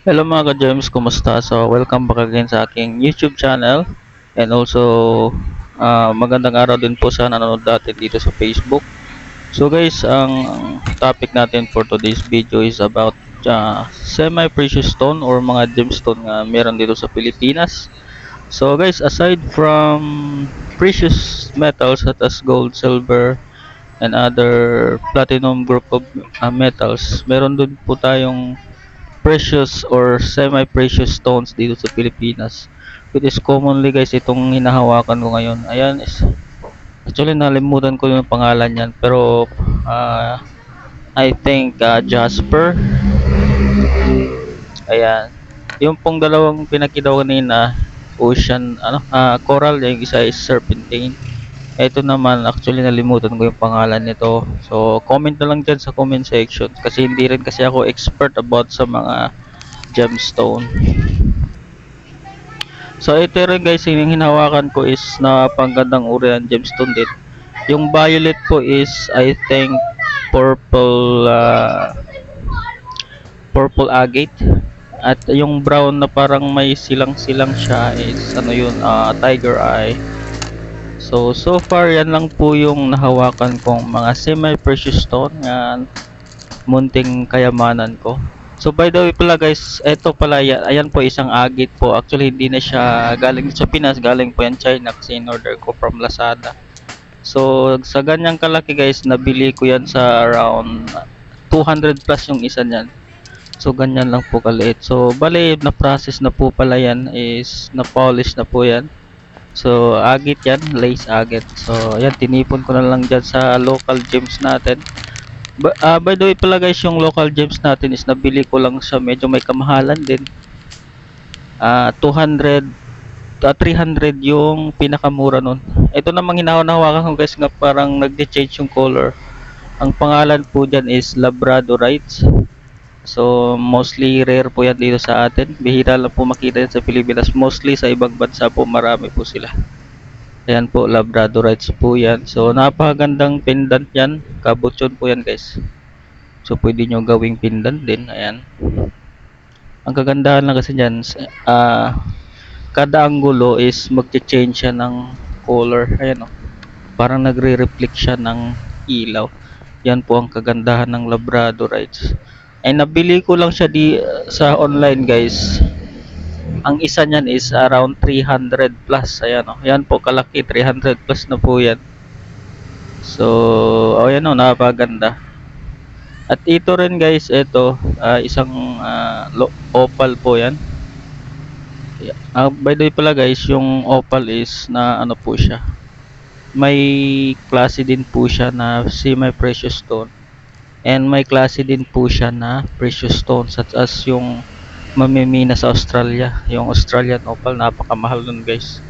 Hello mga ka-gems, kumusta? So, welcome back again sa aking YouTube channel and also ah, magandang araw din po sa nanonood natin dito sa Facebook. So guys, ang topic natin for today's video is about ah, semi-precious stone or mga gemstone na meron dito sa Pilipinas. So guys, aside from precious metals such as gold, silver, and other platinum group of ah, metals, meron din po tayong precious or semi-precious stones dito sa Pilipinas. Which is commonly guys itong hinahawakan ko ngayon. Ayan is actually nalimutan ko yung pangalan niyan pero ah, I think ah, Jasper. Ayan. Yung pong dalawang pinakita ko kanina, ocean ano, ah, coral, yung isa is serpentine. Ito naman, actually nalimutan ko yung pangalan nito. So, comment na lang dyan sa comment section. Kasi hindi rin kasi ako expert about sa mga gemstone. So, ito rin guys, yung hinahawakan ko is na panggandang uri ng gemstone din. Yung violet po is, I think, purple, ah, purple agate. At yung brown na parang may silang-silang siya is, ano yun, ah, tiger eye. So, so far, yan lang po yung nahawakan kong mga semi-precious stone. Yan, munting kayamanan ko. So, by the way pala guys, eto pala, yan, ayan po isang agit po. Actually, hindi na siya galing sa Pinas, galing po yan China kasi in-order ko from Lazada. So, sa ganyang kalaki guys, nabili ko yan sa around 200 plus yung isa niyan. So, ganyan lang po kaliit. So, bali, na-process na po pala yan is, na-polish na po yan. So, agit yan, lace agit. So, yan, tinipon ko na lang dyan sa local gems natin. Ba- ah, by the way pala guys, yung local gems natin is nabili ko lang sa medyo may kamahalan din. Ah, 200 ah, 300 yung pinakamura nun. Ito namang hinahawakan ko guys nga parang nagde-change yung color. Ang pangalan po dyan is Labradorites. So, mostly rare po yan dito sa atin. Bihira lang po makita yan sa Pilipinas. Mostly sa ibang bansa po marami po sila. Ayan po, Labradorites po yan. So, napakagandang pendant yan. Kabutson po yan guys. So, pwede nyo gawing pendant din. Ayan. Ang kagandahan lang kasi dyan, ah, kada angulo is magche-change siya ng color. Ayan o. Parang nagre-reflect siya ng ilaw. Yan po ang kagandahan ng Labradorites. Ay nabili ko lang siya di sa online guys. Ang isa niyan is around 300 plus. Ayan o. Yan po kalaki. 300 plus na po yan. So, oh yan o. Napakaganda. At ito rin guys, ito. ah, isang lo- opal po yan. Ah, by the way pala guys, yung opal is na ano po siya. May klase din po siya na semi-precious stone. And may klase din po siya na precious stone such as yung mamimina sa Australia. Yung Australian opal, napakamahal nun guys.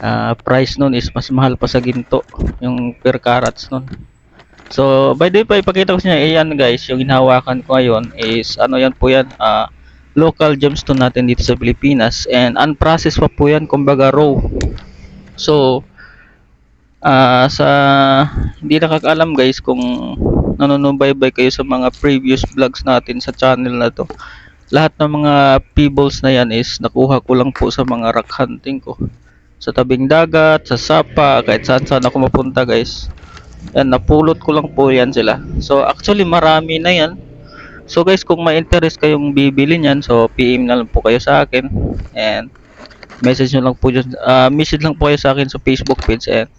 Ah, price nun is mas mahal pa sa ginto. Yung per carats nun. So, by the way, pa ipakita ko sa inyo, ayan guys, yung hinahawakan ko ngayon is, ano yan po yan, ah, local gemstone natin dito sa Pilipinas and unprocessed pa po yan, kumbaga raw. So, ah sa hindi nakakaalam guys kung nanonubaybay kayo sa mga previous vlogs natin sa channel na to. Lahat ng mga pebbles na yan is nakuha ko lang po sa mga rock hunting ko. Sa tabing dagat, sa sapa, kahit saan saan ako mapunta guys. Yan, napulot ko lang po yan sila. So actually marami na yan. So guys, kung may interest kayong bibili niyan, so PM na lang po kayo sa akin. And message nyo lang po dyan, ah, message lang po kayo sa akin sa Facebook page and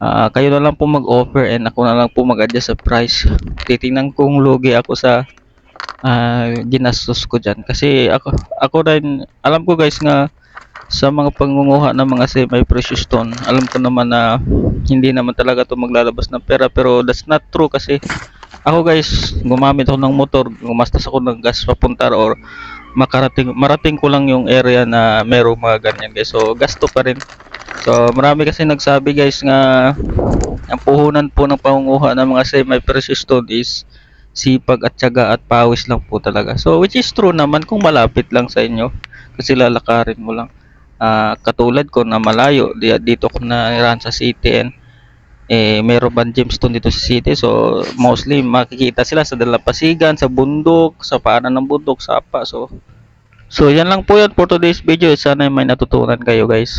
ah, kayo na lang po mag-offer and ako na lang po mag-adjust sa price. Titingnan kung lugi ako sa ah, ginastos ko dyan. Kasi ako, ako rin, alam ko guys nga sa mga pangunguha ng mga semi-precious stone, alam ko naman na hindi naman talaga to maglalabas ng pera pero that's not true kasi ako guys, gumamit ako ng motor, gumastos ako ng gas papunta or makarating marating ko lang yung area na merong mga ganyan guys. So gasto pa rin. So marami kasi nagsabi guys nga ang puhunan po ng pangunguha ng mga semi-precious stone is sipag at tiyaga at pawis lang po talaga. So which is true naman kung malapit lang sa inyo kasi lalakarin mo lang. Ah, katulad ko na malayo di- dito ko na sa city and eh meron bang gemstone dito sa city so mostly makikita sila sa dalampasigan sa bundok sa paanan ng bundok sapa so so yan lang po yun for today's video sana may natutunan kayo guys